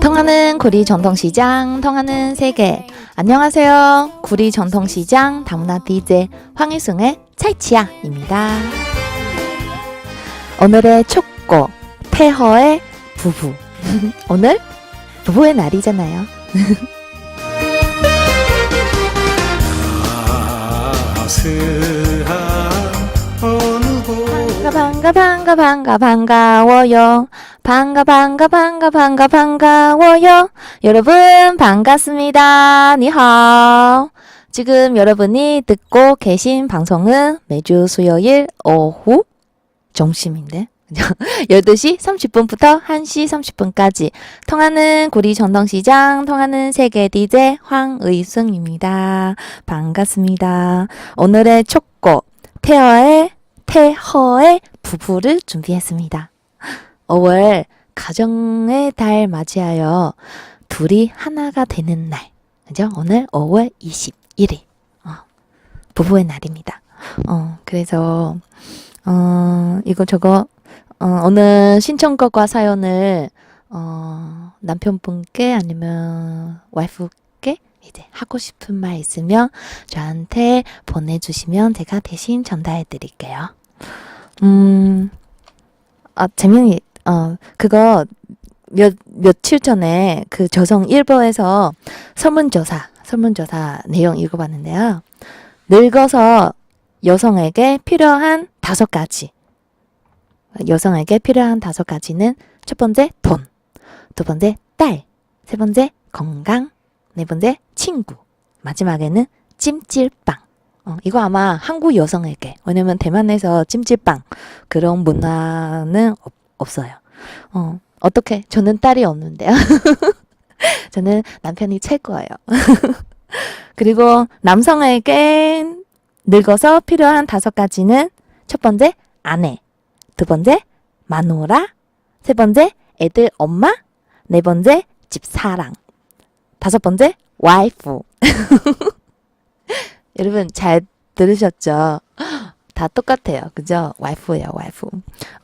통하는 구리 전통시장, 통하는 세계. 안녕하세요. 구리 전통시장 다문화 DJ 황일승의 찰치야입니다. 오늘의 촉고, 태허의 부부. 오늘 부부의 날이잖아요. 곳 반가 반가 반가 반가워요. 반가 반가 반가 반가 반가워요. 여러분 반갑습니다. 니하오. 지금 여러분이 듣고 계신 방송은 매주 수요일 오후 점심인데 12시 30분부터 1시 30분까지 통하는 구리 전통시장 통하는 세계 DJ 황의승입니다. 반갑습니다. 오늘의 첫 곡 태어의 태허의 부부를 준비했습니다. 5월 가정의 달 맞이하여 둘이 하나가 되는 날. 그죠? 오늘 5월 21일. 어, 부부의 날입니다. 어, 그래서, 어, 이거 저거, 어, 오늘 신청곡과 사연을, 어, 남편분께 아니면 와이프께 이제 하고 싶은 말 있으면 저한테 보내주시면 제가 대신 전달해 드릴게요. 음, 아, 재민이, 어, 그거 몇, 며칠 전에 그 저성 일보에서 설문조사, 설문조사 내용 읽어봤는데요. 늙어서 여성에게 필요한 다섯 가지. 여성에게 필요한 다섯 가지는 첫 번째 돈, 두 번째 딸, 세 번째 건강, 네 번째 친구, 마지막에는 찜질방. 어, 이거 아마 한국 여성에게 왜냐면 대만에서 찜질방 그런 문화는 없, 없어요. 어, 어떻게? 저는 딸이 없는데요. 저는 남편이 최고예요. 그리고 남성에게 늙어서 필요한 다섯 가지는 첫 번째 아내, 두 번째 마누라, 세 번째 애들 엄마, 네 번째 집사랑, 다섯 번째 와이프. 여러분 잘 들으셨죠? 다 똑같아요. 그죠? 와이프예요, 와이프.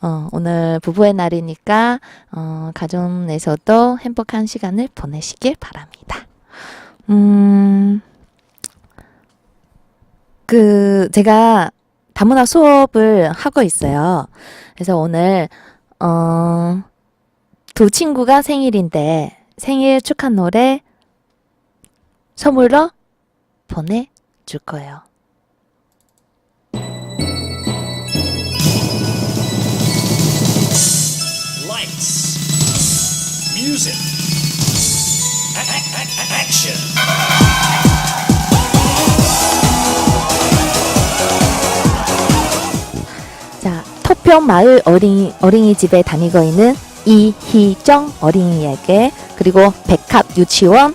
어, 오늘 부부의 날이니까, 어, 가정 내에서도 행복한 시간을 보내시길 바랍니다. 음, 그, 제가 다문화 수업을 하고 있어요. 그래서 오늘, 어, 두 친구가 생일인데, 생일 축하 노래 선물로 보내 줄 거예요. Music Action 자, 터평 마을 어린이, 어린이집에 다니고 있는 이희정 어린이에게 그리고 백합 유치원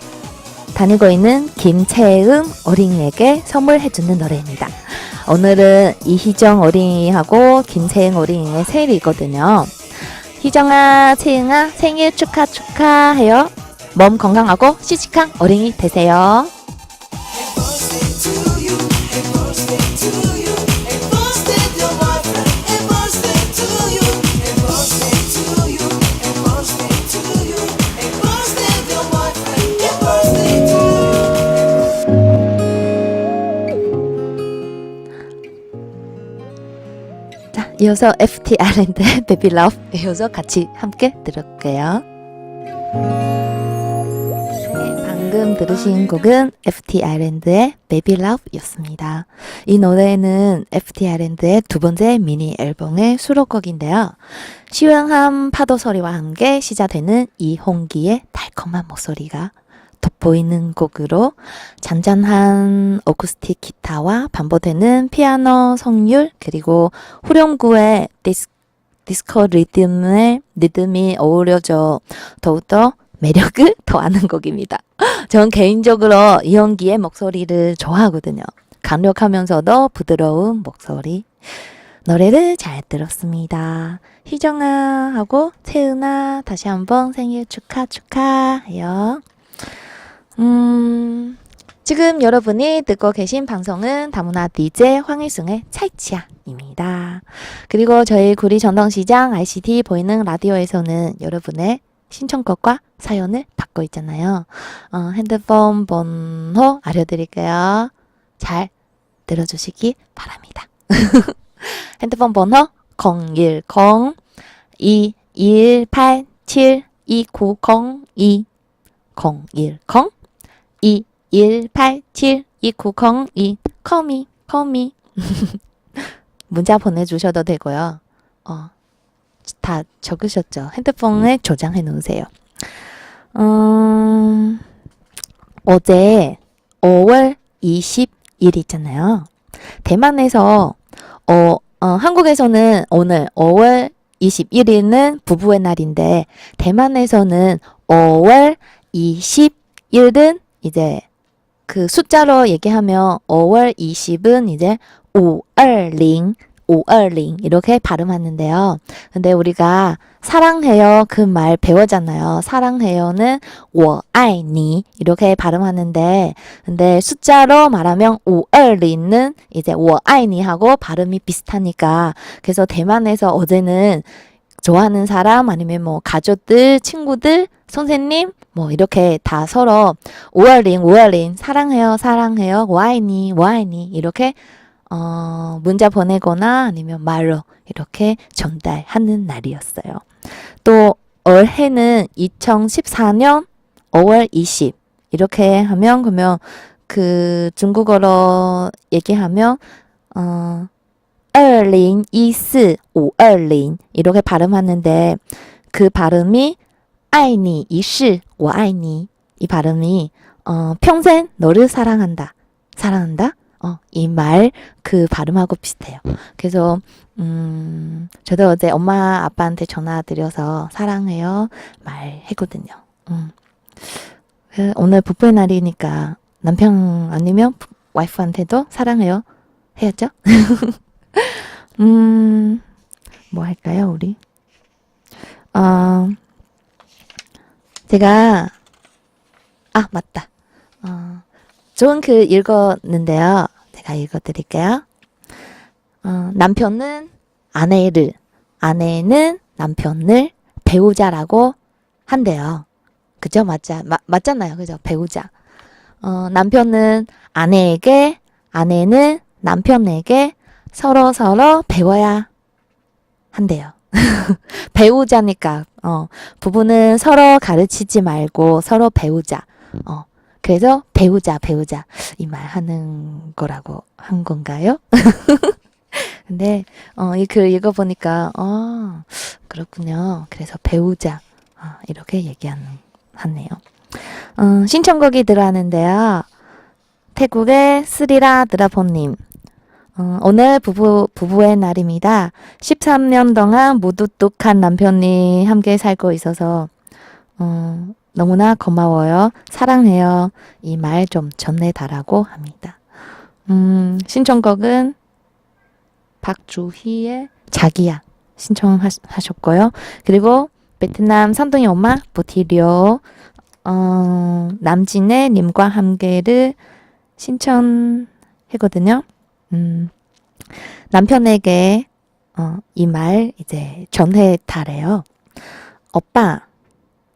다니고 있는 김채은 어린이에게 선물해주는 노래입니다. 오늘은 이희정 어린이하고 김채은 어린이의 생일이거든요. 희정아, 채은아 생일 축하 축하해요. 몸 건강하고 씩씩한 어린이 되세요. 이어서 FT 아일랜드의 베비 러브 이어서 같이 함께 들을게요. 네, 방금 들으신 곡은 FT 아일랜드의 베비 러브였습니다. 이 노래는 FT 아일랜드의 두 번째 미니 앨범의 수록곡인데요. 시원한 파도 소리와 함께 시작되는 이홍기의 달콤한 목소리가 돋보이는 곡으로 잔잔한 어쿠스틱 기타와 반복되는 피아노 성율 그리고 후렴구의 디스, 디스코 리듬의 리듬이 어우러져 더욱더 매력을 더하는 곡입니다. 전 개인적으로 이현기의 목소리를 좋아하거든요. 강력하면서도 부드러운 목소리. 노래를 잘 들었습니다. 희정아 하고 채은아 다시 한번 생일 축하 축하해요. 음, 지금 여러분이 듣고 계신 방송은 다문화 DJ 황일승의 찰치야입니다. 그리고 저희 구리 전통시장 ICT 보이는 라디오에서는 여러분의 신청곡과 사연을 받고 있잖아요. 어, 핸드폰 번호 알려드릴게요. 잘 들어주시기 바랍니다. 핸드폰 번호 010 2187 2902 010 2187 2902 커미 커미 문자 보내주셔도 되고요. 어, 다 적으셨죠? 핸드폰에 저장해 놓으세요. 음, 어제 5월 20일 있잖아요. 대만에서 어, 어, 한국에서는 오늘 5월 21일은 부부의 날인데 대만에서는 5월 20일은 이제 그 숫자로 얘기하면 5월 20은 이제 520, 520 이렇게 발음하는데요. 근데 우리가 사랑해요 그 말 배웠잖아요. 사랑해요는 我爱你 이렇게 발음하는데 근데 숫자로 말하면 520는 이제 我爱你 하고 발음이 비슷하니까 그래서 대만에서 어제는 좋아하는 사람 아니면 뭐 가족들, 친구들, 선생님 뭐 이렇게 다 서로 오열린 오열린 사랑해요 사랑해요 와이니 와이니 이렇게 어, 문자 보내거나 아니면 말로 이렇게 전달하는 날이었어요. 또 올해는 2014년 5월 20 이렇게 하면 그러면 그 중국어로 얘기하면 어, 2014 520 이렇게 발음하는데 그 발음이 아이니 이시 워아이니 이 발음이 어, 평생 너를 사랑한다 사랑한다 어, 이 말 그 발음하고 비슷해요. 그래서 음, 저도 어제 엄마 아빠한테 전화 드려서 사랑해요 말했거든요. 음. 오늘 부부의 날이니까 남편 아니면 와이프한테도 사랑해요 해야죠. 음, 뭐 할까요 우리? 어, 제가 아 맞다. 어, 좋은 글 읽었는데요. 제가 읽어드릴게요. 어, 남편은 아내를, 아내는 남편을 배우자라고 한대요. 그죠? 맞자, 마, 맞잖아요. 그죠? 배우자. 어, 남편은 아내에게, 아내는 남편에게 서로 서로 배워야 한대요. 배우자니까, 어, 부부는 서로 가르치지 말고 서로 배우자. 어, 그래서 배우자, 배우자. 이 말 하는 거라고 한 건가요? 근데, 어, 이 글 읽어보니까, 어, 그렇군요. 그래서 배우자. 어, 이렇게 얘기하는, 하네요. 어, 신청곡이 들어왔는데요. 태국의 스리라 드라폰님. 어, 오늘 부부, 부부의 날입니다. 13년 동안 무뚝뚝한 남편이 함께 살고 있어서, 어, 너무나 고마워요. 사랑해요. 이 말 좀 전해달라고 합니다. 음, 신청곡은 박주희의 자기야 신청하셨고요. 그리고 베트남 산둥이 엄마 보티리오 어, 남진의 님과 함께를 신청했거든요. 음, 남편에게 어, 이 말 이제 전해 달래요. 오빠,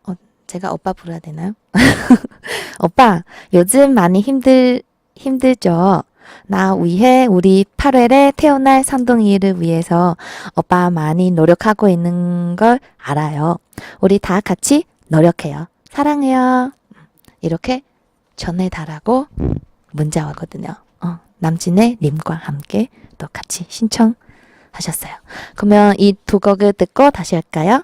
어, 제가 오빠 불러야 되나요? 오빠, 요즘 많이 힘들, 힘들죠? 나 위해 우리 8월에 태어날 산둥이를 위해서 오빠 많이 노력하고 있는 걸 알아요. 우리 다 같이 노력해요. 사랑해요. 이렇게 전해 달라고 문자 왔거든요. 어, 남진의 님과 함께 또 같이 신청하셨어요. 그러면 이 두 곡을 듣고 다시 할까요?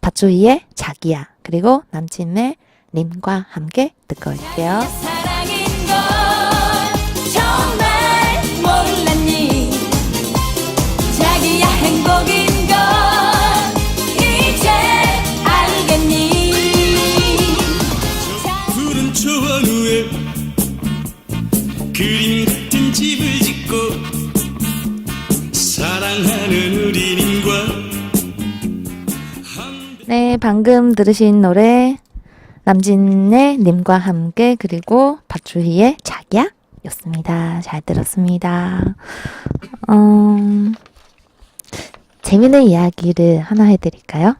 밧주이의 자기야 그리고 남진의 님과 함께 듣고 올게요. 네, 방금 들으신 노래 남진의 님과 함께 그리고 박주희의 자기야 였습니다. 잘 들었습니다. 음, 재밌는 이야기를 하나 해드릴까요?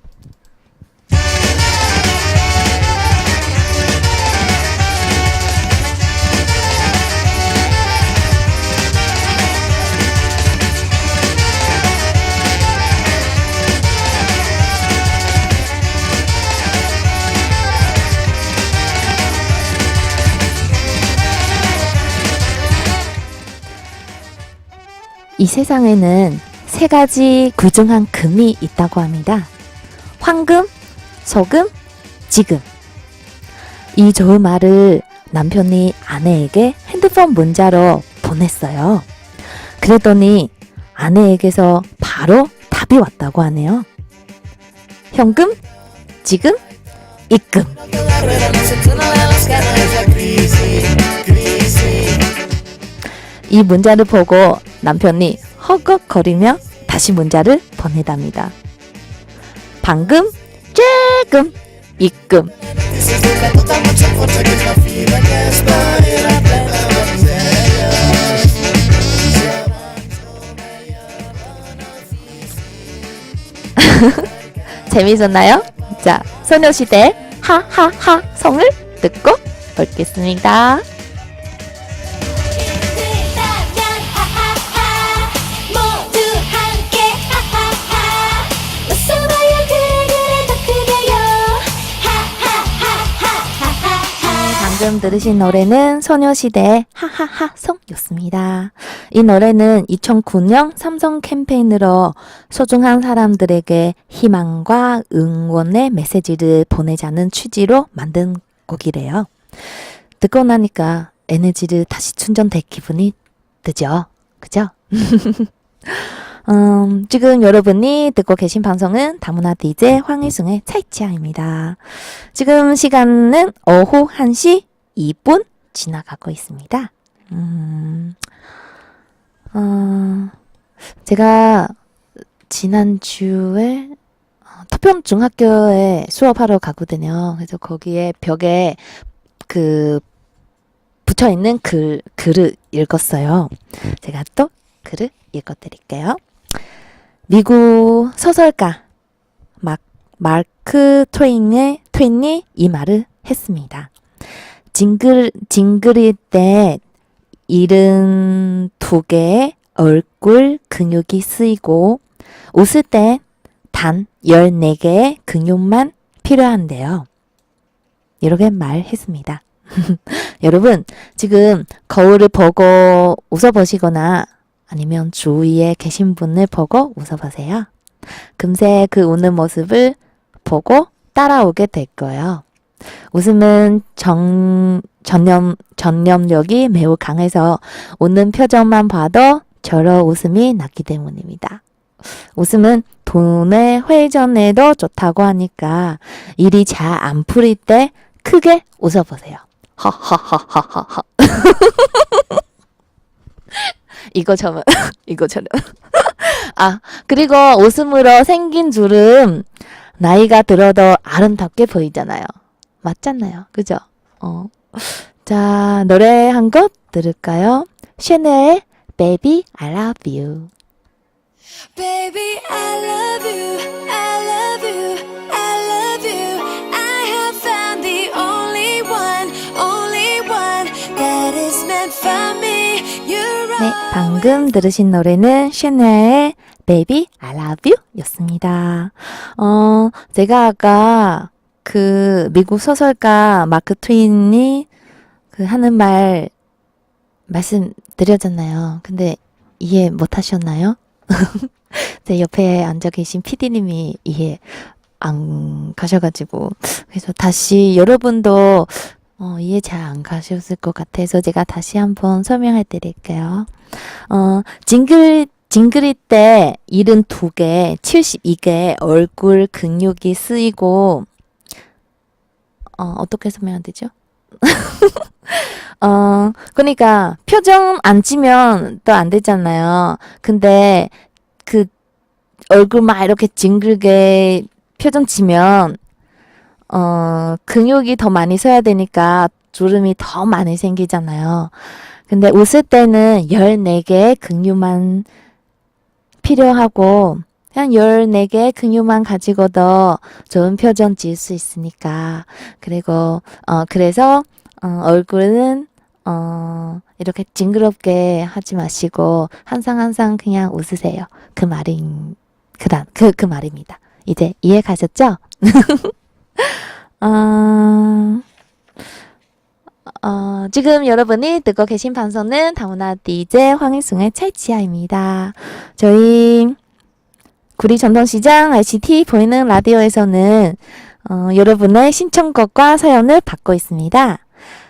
이 세상에는 세 가지 귀중한 금이 있다고 합니다. 황금, 소금, 지금. 이 좋은 말을 남편이 아내에게 핸드폰 문자로 보냈어요. 그랬더니 아내에게서 바로 답이 왔다고 하네요. 현금, 지금, 입금. 이 문자를 보고 남편이 허걱거리며 다시 문자를 보내답니다. 방금, 조금, 입금. 재미있었나요? 자, 소녀시대 하하하 성을 듣고 올겠습니다. 들으신 노래는 소녀시대 하하하 송이었습니다. 이 노래는 2009년 삼성 캠페인으로 소중한 사람들에게 희망과 응원의 메시지를 보내자는 취지로 만든 곡이래요. 듣고 나니까 에너지를 다시 충전될 기분이 드죠. 그죠? 음, 지금 여러분이 듣고 계신 방송은 다문화 DJ 황일승의 차이치아입니다. 지금 시간은 오후 1시 2분 지나가고 있습니다. 음, 어, 제가 지난주에 어, 토평 중학교에 수업하러 가거든요. 그래서 거기에 벽에 그 붙여 있는 글, 글을 읽었어요. 제가 또 글을 읽어 드릴게요. 미국 소설가 막, 마크 트웨인의 트웨인이 이 말을 했습니다. 징글 징그릴 때 일흔 두 개의 얼굴 근육이 쓰이고 웃을 때단 열네 개의 근육만 필요한데요. 이렇게 말했습니다. 여러분, 지금 거울을 보고 웃어보시거나 아니면 주위에 계신 분을 보고 웃어보세요. 금세 그 웃는 모습을 보고 따라오게 될 거예요. 웃음은 정, 전염, 전염력이 매우 강해서 웃는 표정만 봐도 저러 웃음이 났기 때문입니다. 웃음은 돈의 회전에도 좋다고 하니까 일이 잘 안 풀릴 때 크게 웃어보세요. 하하하하하하. 이거처럼, 이거처럼. 아, 그리고 웃음으로 생긴 주름, 나이가 들어도 아름답게 보이잖아요. 맞잖아요. 그죠? 어. 자, 노래 한 곡 들을까요? 샤넬의 Baby I Love You. Baby, I love you, I love you, I love you. I have found the only one, only one that is meant for me. You're 네, 방금 들으신 노래는 샤넬의 Baby I Love You 였습니다. 어, 제가 아까 그 미국 소설가 마크 트윈이 그 하는 말 말씀드렸잖아요. 근데 이해 못 하셨나요? 제 옆에 앉아 계신 PD님이 이해 안 가셔가지고 그래서 다시 여러분도 어, 이해 잘 안 가셨을 것 같아서 제가 다시 한번 설명해 드릴게요. 어, 징글, 징그릴 때 72개, 72개 얼굴 근육이 쓰이고, 어, 어떻게 설명해야 되죠? 어, 그러니까 표정 안 지면 또 안 되잖아요. 근데 그 얼굴 막 이렇게 징글게 표정 지면 어, 근육이 더 많이 써야 되니까 주름이 더 많이 생기잖아요. 근데 웃을 때는 14개의 근육만 필요하고 그냥 14개의 근육만 가지고도 좋은 표정 지을 수 있으니까 그리고 어 그래서 어, 얼굴은 어 이렇게 징그럽게 하지 마시고 항상 항상 그냥 웃으세요. 그 말인 그다 그그 말입니다. 이제 이해 가셨죠? 어, 어, 지금 여러분이 듣고 계신 방송은 다문화 DJ 황일승의 채치아입니다. 저희 구리 전통시장 ICT 보이는 라디오에서는 어, 여러분의 신청곡과 사연을 받고 있습니다.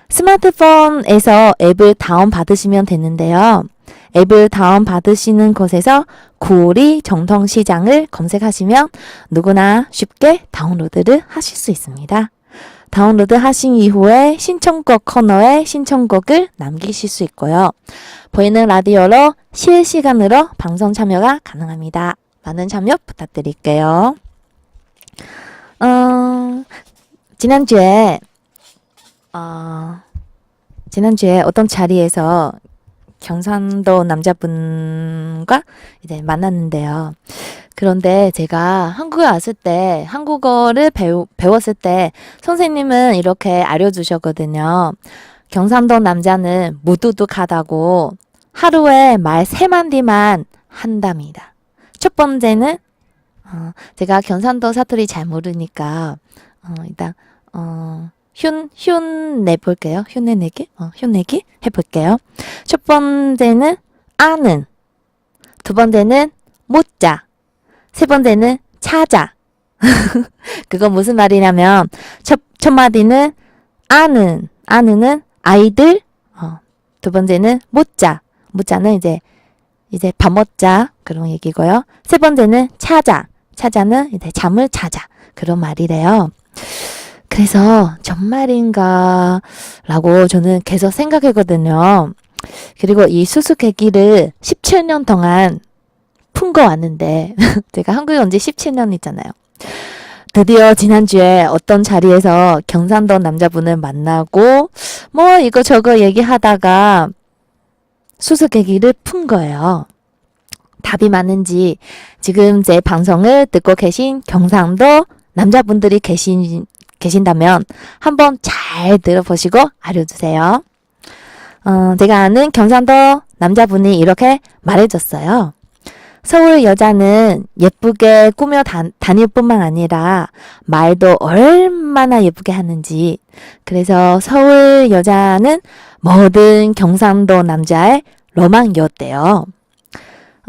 스마트폰에서 앱을 다운받으시면 되는데요. 앱을 다운받으시는 곳에서 구리 정통시장을 검색하시면 누구나 쉽게 다운로드를 하실 수 있습니다. 다운로드 하신 이후에 신청곡 코너에 신청곡을 남기실 수 있고요. 보이는 라디오로 실시간으로 방송 참여가 가능합니다. 많은 참여 부탁드릴게요. 어, 지난주에, 어, 지난주에 어떤 자리에서 경상도 남자분과 이제 만났는데요. 그런데 제가 한국에 왔을 때, 한국어를 배우, 배웠을 때, 선생님은 이렇게 알려주셨거든요. 경상도 남자는 무두둑하다고 하루에 말세 마디만 한답니다. 첫 번째는, 어, 제가 경상도 사투리 잘 모르니까, 어, 일단, 어, 흉, 흉 내볼게요. 흉내 내기? 어, 흉 내기? 해볼게요. 첫 번째는 아는. 두 번째는 못자. 세 번째는 찾아. 그거 무슨 말이냐면, 첫, 첫 마디는 아는. 아는은 아이들. 어, 두 번째는 못자. 못자는 이제, 이제 밥 먹자. 그런 얘기고요. 세 번째는 찾아. 찾아는 이제 잠을 찾아. 그런 말이래요. 그래서 정말인가 라고 저는 계속 생각했거든요. 그리고 이 수수께끼를 17년 동안 푼 거 왔는데 제가 한국에 온 지 17년 있잖아요. 드디어 지난주에 어떤 자리에서 경상도 남자분을 만나고 뭐 이거 저거 얘기하다가 수수께끼를 푼 거예요. 답이 맞는지 지금 제 방송을 듣고 계신 경상도 남자분들이 계신 계신다면 한번 잘 들어보시고 알려주세요. 어, 제가 아는 경상도 남자분이 이렇게 말해줬어요. 서울 여자는 예쁘게 꾸며 다, 다닐 뿐만 아니라 말도 얼마나 예쁘게 하는지. 그래서 서울 여자는 모든 경상도 남자의 로망이었대요.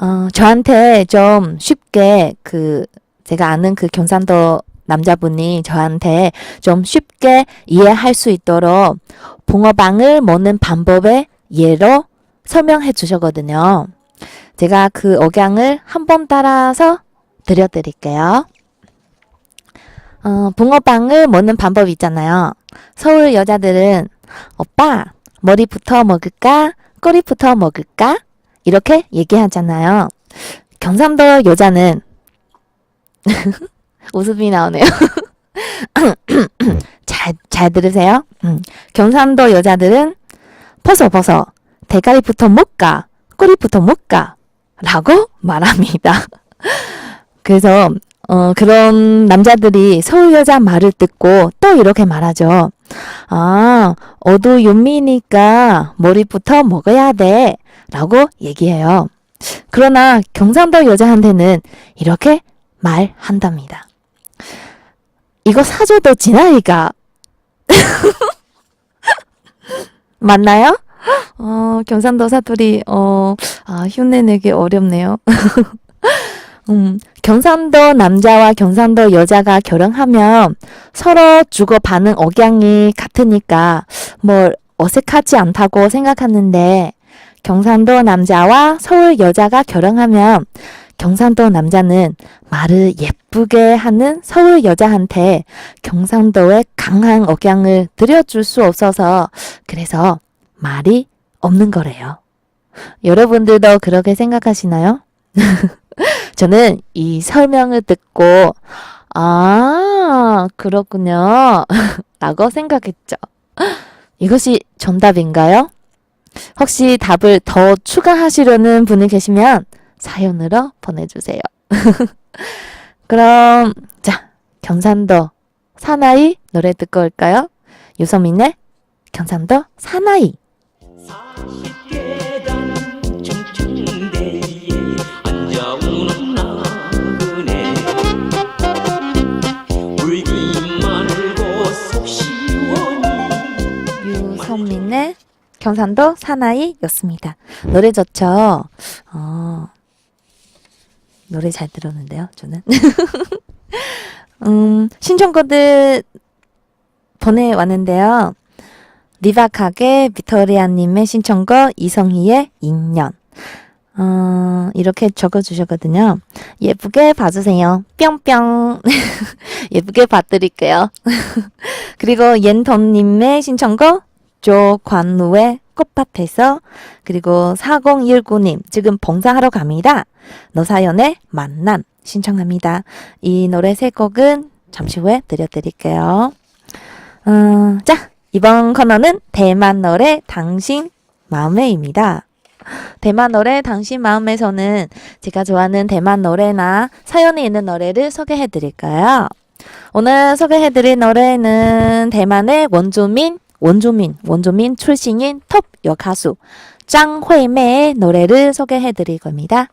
어, 저한테 좀 쉽게 그, 제가 아는 그 경상도 남자분이 저한테 좀 쉽게 이해할 수 있도록 붕어빵을 먹는 방법의 예로 설명해 주셨거든요. 제가 그 억양을 한번 따라서 들려드릴게요. 어, 붕어빵을 먹는 방법 있잖아요. 서울 여자들은 오빠 머리부터 먹을까 꼬리부터 먹을까 이렇게 얘기하잖아요. 경상도 여자는 웃음이 나오네요. 잘, 잘 들으세요. 음. 경상도 여자들은 벗어 벗어 대가리부터 못 가, 꼬리부터 못 가, 라고 말합니다. 그래서 어, 그런 남자들이 서울 여자 말을 듣고 또 이렇게 말하죠. 아, 어두 윤미니까 머리부터 먹어야 돼. 라고 얘기해요. 그러나 경상도 여자한테는 이렇게 말한답니다. 이거 사줘도 지나이가. 맞나요? 어, 경상도 사투리, 어, 아, 흉내 내기 어렵네요. 음, 경상도 남자와 경상도 여자가 결혼하면 서로 주고 받는 억양이 같으니까 뭐 어색하지 않다고 생각하는데 경상도 남자와 서울 여자가 결혼하면 경상도 남자는 말을 예쁘게 하는 서울 여자한테 경상도의 강한 억양을 들여줄 수 없어서 그래서 말이 없는 거래요. 여러분들도 그렇게 생각하시나요? 저는 이 설명을 듣고, 아, 그렇군요. 라고 생각했죠. 이것이 정답인가요? 혹시 답을 더 추가하시려는 분이 계시면 사연으로 보내주세요. 그럼, 자, 경상도 사나이 노래 듣고 올까요? 유서민의 경상도 사나이. 유서민 경상도 사나이였습니다. 노래 좋죠? 어, 노래 잘 들었는데요, 저는. 음, 신청곡들 보내왔는데요. 리바카게 비토리아님의 신청곡 이성희의 인연. 어, 이렇게 적어주셨거든요. 예쁘게 봐주세요. 뿅뿅. 예쁘게 봐드릴게요. 그리고 옌텀님의 신청곡 조관우의 꽃밭에서 그리고 4019님 지금 봉사하러 갑니다. 너사연의 만남 신청합니다. 이 노래 세 곡은 잠시 후에 들려드릴게요. 어, 자 이번 코너는 대만 노래 당신 마음에입니다. 대만 노래 당신 마음에서는 제가 좋아하는 대만 노래나 사연이 있는 노래를 소개해 드릴까요? 오늘 소개해 드릴 노래는 대만의 원조민, 원조민, 원조민 출신인 톱 여가수 짱惠매의 노래를 소개해 드릴 겁니다.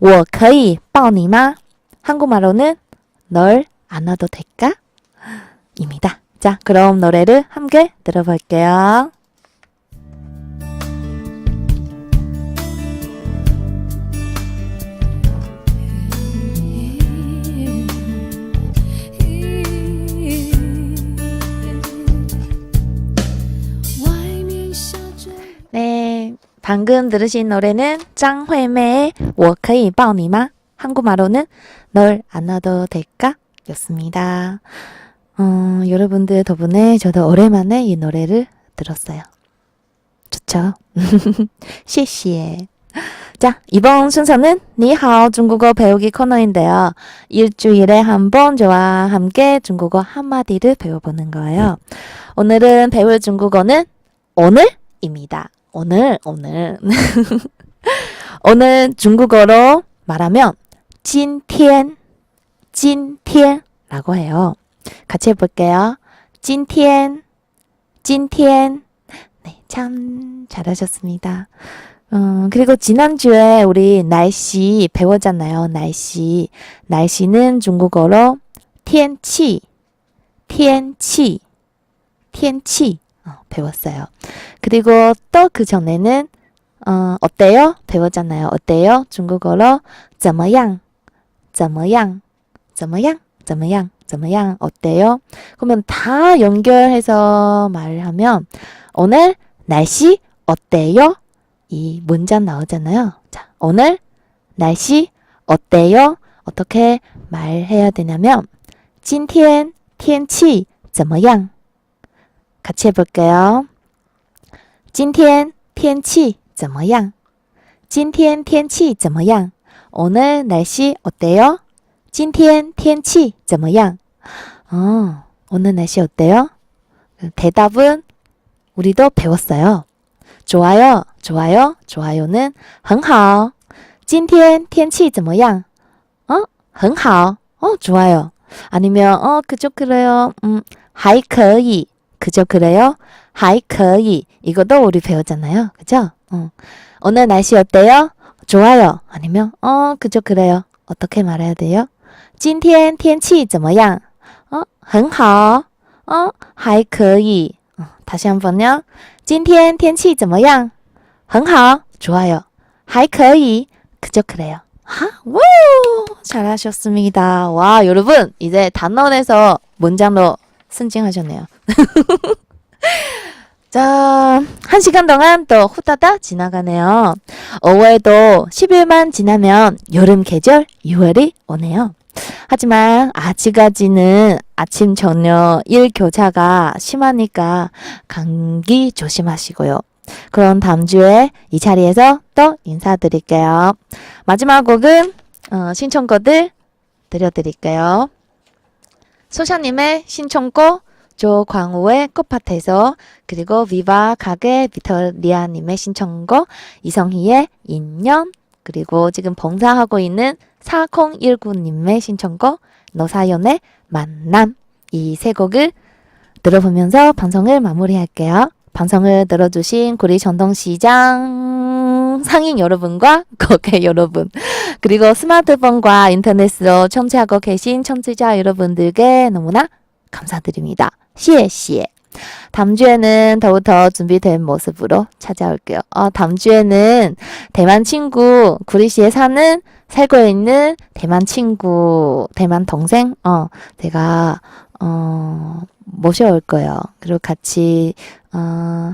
我可以抱你吗? 한국말로는 널 안아도 될까? 입니다. 자, 그럼 노래를 함께 들어볼게요. 방금 들으신 노래는 짱惠매의 我可以抱你吗? 한국말로는 널 안아도 될까? 였습니다. 어, 여러분들 덕분에 저도 오랜만에 이 노래를 들었어요. 좋죠? 시시해. 자, 이번 순서는 니하오 중국어 배우기 코너인데요. 일주일에 한 번 저와 함께 중국어 한마디를 배워보는 거예요. 오늘은 배울 중국어는 오늘입니다. 오늘, 오늘. 오늘 중국어로 말하면 今天,今天라고 해요. 같이 해볼게요. 今天,今天. 네, 참 잘하셨습니다. 음, 그리고 지난주에 우리 날씨 배웠잖아요. 날씨. 날씨는 중국어로 天气,天气,天气 어, 배웠어요. 그리고 또 그 전에는 어, 어때요? 배웠잖아요. 어때요? 중국어로 怎么样?怎么样?怎么样?怎么样?怎么样? 어때요? 그러면 다 연결해서 말을 하면 오늘 날씨 어때요? 이 문장 나오잖아요. 자, 오늘 날씨 어때요? 어떻게 말해야 되냐면 今天天气怎么样? 같이 해볼게요. 今天天气怎么样?今天天气怎么样? 오늘 날씨 어때요? 今天天气怎么样? 어, 오늘 날씨 어때요? 대답은 우리도 배웠어요. 좋아요, 좋아요, 좋아요는 很好.今天天气怎么样? 어, 很好. 어, 좋아요. 아니면 어, 그저 그래요. 음, 还可以. 그저 그래요? 还可以. 이것도 우리 배웠잖아요. 그죠? 어. 오늘 날씨 어때요? 좋아요. 아니면 어, 그저 그래요. 어떻게 말해야 돼요? 今天天气怎么样? 어, 很好. 어, 还可以. 어, 다시 한번요. 今天天气怎么样?很好. 좋아요. 还可以. 그저 그래요. 하, 우! 잘하셨습니다. 와, 여러분, 이제 단원에서 문장로 승진하셨네요. 자, 한 시간 동안 또 후다다 지나가네요. 5월도 10일만 지나면 여름 계절 6월이 오네요. 하지만 아직까지는 아침 저녁 일 교차가 심하니까 감기 조심하시고요. 그럼 다음 주에 이 자리에서 또 인사드릴게요. 마지막 곡은 어, 신청곡들 들려드릴게요. 소샤님의 신청곡 조광우의 꽃밭에서 그리고 비바 가게 비터리아님의 신청곡 이성희의 인연 그리고 지금 봉사하고 있는 4019님의 신청곡 너사연의 만남 이 세 곡을 들어보면서 방송을 마무리할게요. 방송을 들어주신 구리 전동시장 상인 여러분과 고객 여러분 그리고 스마트폰과 인터넷으로 청취하고 계신 청취자 여러분들께 너무나 감사드립니다. 谢谢. 다음 주에는 더욱더 준비된 모습으로 찾아올게요. 어, 다음 주에는 대만 친구, 구리시에 사는, 살고 있는 대만 친구, 대만 동생, 어, 제가, 어, 모셔올 거예요. 그리고 같이, 어,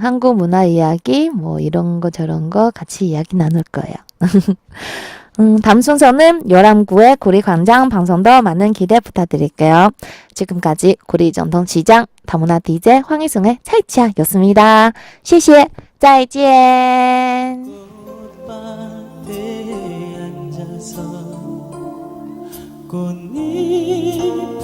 한국 문화 이야기, 뭐, 이런 거 저런 거 같이 이야기 나눌 거예요. 음, 다음 순서는 요람구의 구리광장 방송도 많은 기대 부탁드릴게요. 지금까지 구리 전통시장 다문화 DJ 황희승의 차이치아였습니다. 谢谢,再见. 꽃밭에 앉아서 꽃잎을